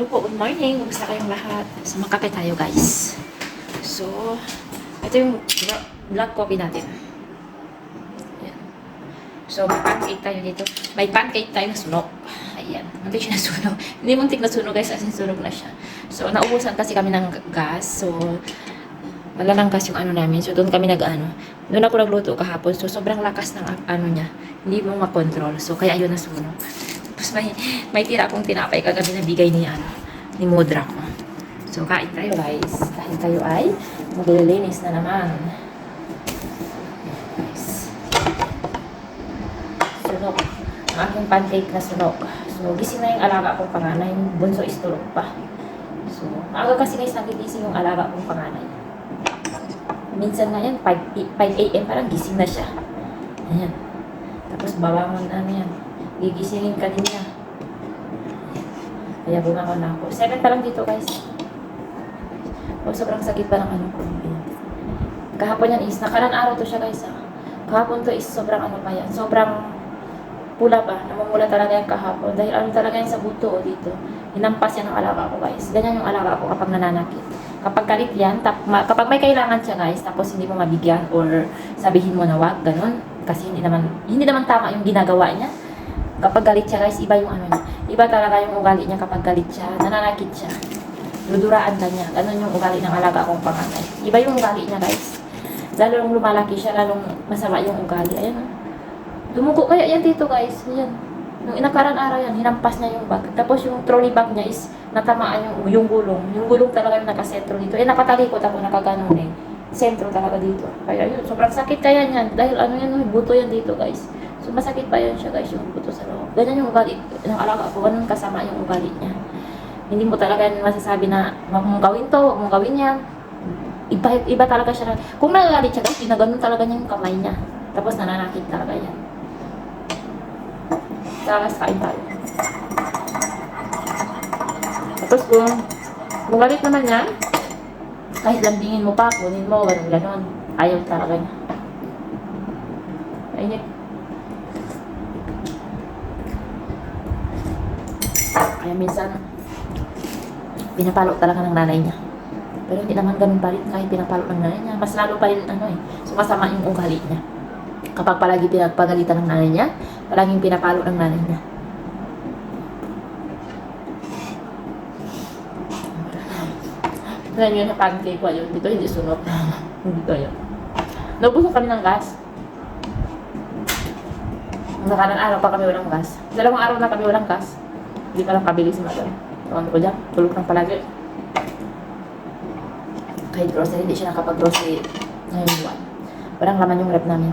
Hello po, good morning. Kumusta kayong lahat? So, magkape tayo guys. So, ito yung black coffee natin. Ayan. So, may pancake tayo dito. May pancake tayo na sunog. Ayan. Muntik siya na sunog. Hindi muntik na sunog guys, as in sunog na siya. So, naubusan kasi kami ng gas. So, wala lang gas yung ano namin. So, doon kami nag-ano. Doon ako nagluto kahapon. So, sobrang lakas ng ano niya. Hindi mo makontrol. So, kaya yun nasunog. Tapos may, may tira akong tinapay kagabi na bigay ni, ano, ni Mudra ko. So, kain tayo guys. Kain tayo ay maglilinis na naman. Guys. Sunog. Ang aking pancake na sunog. So, gising na yung alaga kong panganay. Bunso is tulog pa. So, maaga kasi guys nagigising yung alaga kong panganay. Minsan nga yan, 5, 5 a.m. parang gising na siya. Ayan. Tapos babangon ano yan. Gigisingin ka din niya. Kaya bumangon na ako. 7 pa lang dito guys. O, sobrang sakit pa ng ano ko. Kahapon yan is, nakaran araw to siya guys. Ah. Kahapon to is sobrang ano pa yan. Sobrang pula pa. Namumula talaga yan kahapon. Dahil ano talaga yan sa buto o dito. Hinampas yan ng alaga ko guys. Ganyan yung alaga ko kapag nananakit. Kapag galit yan, tap, ma, kapag may kailangan siya guys, tapos hindi mo mabigyan or sabihin mo na wag, ganun. Kasi hindi naman, hindi naman tama yung ginagawa niya. Kapag galit siya guys, iba yung ano niya. Iba talaga yung ugali niya kapag galit siya. Nananakit siya. Duduraan ka niya. Ganun yung ugali ng alaga kong panganay. Iba yung ugali niya guys. Lalong lumalaki siya, lalong masama yung ugali. Ayan o. Dumugo kaya yan dito guys. Ayan. Nung inakaran araw yan, hinampas niya yung bag. Tapos yung trolley bag niya is natamaan yung, yung gulong. Yung gulong talaga yung nakasentro dito. Eh, nakatalikot ako, nakaganon eh. Sentro talaga dito. Kaya yun, sobrang sakit kaya niyan. Dahil ano yan, buto yan dito guys. So masakit pa yan siya guys, yung buto sa loob. Ganyan yung ugali ng alaga ko. Ganun kasama yung ugali niya. Hindi mo talaga masasabi na wag mong gawin to, wag mong gawin yan. Iba, iba talaga siya. Kung nagagalit siya guys, ginaganon talaga niya yung kamay niya. Tapos nananakit talaga yan. Tapos kain tayo. Tapos kung, kung galit naman niya, kahit lambingin mo pa, kunin mo, ganun ganon. Ayaw talaga niya. Mainit. Kaya minsan, pinapalo talaga ng nanay niya. Pero hindi naman ganun pa rin kahit pinapalo ng nanay niya. Mas lalo pa rin, ano eh, sumasama yung ugali niya. Kapag palagi pinagpagalitan ng nanay niya, palaging pinapalo ng nanay niya. Ganyan yun sa pancake ko yun. Dito hindi sunod. Dito yun. Nabusok kami ng gas. Nakarang araw pa kami walang gas. Dalawang araw na kami walang gas. Hindi pa lang kabili si Mother. Ewan ko dyan. Tulog lang palagi. Kahit grocery, hindi siya nakapag-grocery ngayong buwan. Walang laman yung rep namin.